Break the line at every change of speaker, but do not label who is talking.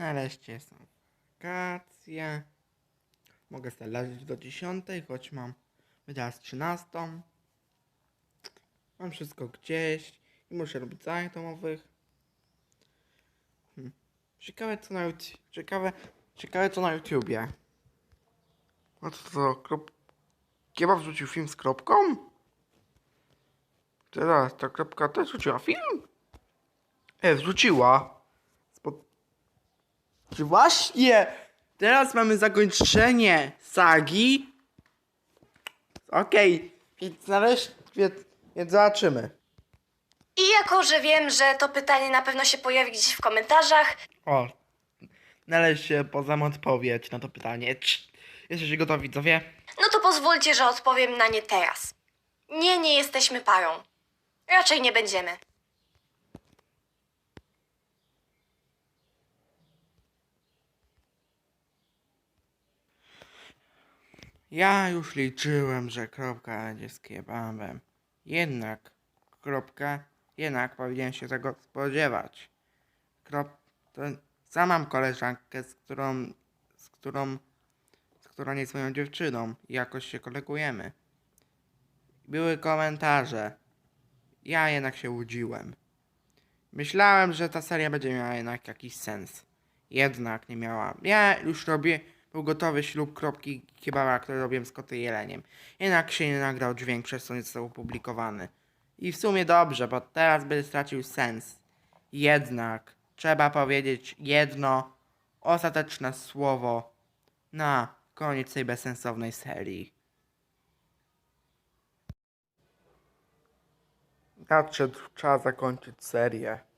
Nareszcie są wakacje. Mogę sobie do 10, choć mam teraz 13. Mam wszystko gdzieś i muszę robić zajęć domowych. Hmm. Ciekawe co na. Ciekawe, ciekawe co na YouTubie. No to co, krop... Kieba wrzucił film z kropką? Teraz ta kropka też wrzuciła film? E, wrzuciła. Właśnie teraz mamy zakończenie sagi? Okej, więc nareszcie, więc, więc zobaczymy.
I jako, że wiem, że to pytanie na pewno się pojawi gdzieś w komentarzach,
O, nareszcie poznam odpowiedź na to pytanie. Cz, Jesteście gotowi, widzowie?
no to pozwólcie, że odpowiem na nie teraz. Nie, nie jesteśmy parą. Raczej nie będziemy.
Ja już liczyłem, że kropka będzie z kebabem. Jednak, kropka, jednak powinien się tego spodziewać. Krop, to sam mam koleżankę, z którą, z którą, z którą jest moją dziewczyną i jakoś się kolegujemy. Były komentarze. Ja jednak się łudziłem. Myślałem, że ta seria będzie miała jednak jakiś sens. Jednak nie miała. Ja już robię, był gotowy ślub kropki kebaba, który robiłem z koty jeleniem. Jednak się nie nagrał dźwięk, przez co nie został opublikowany. I w sumie dobrze, bo teraz by stracił sens. Jednak trzeba powiedzieć jedno ostateczne słowo na koniec tej bezsensownej serii. Nadszedł czas zakończyć serię.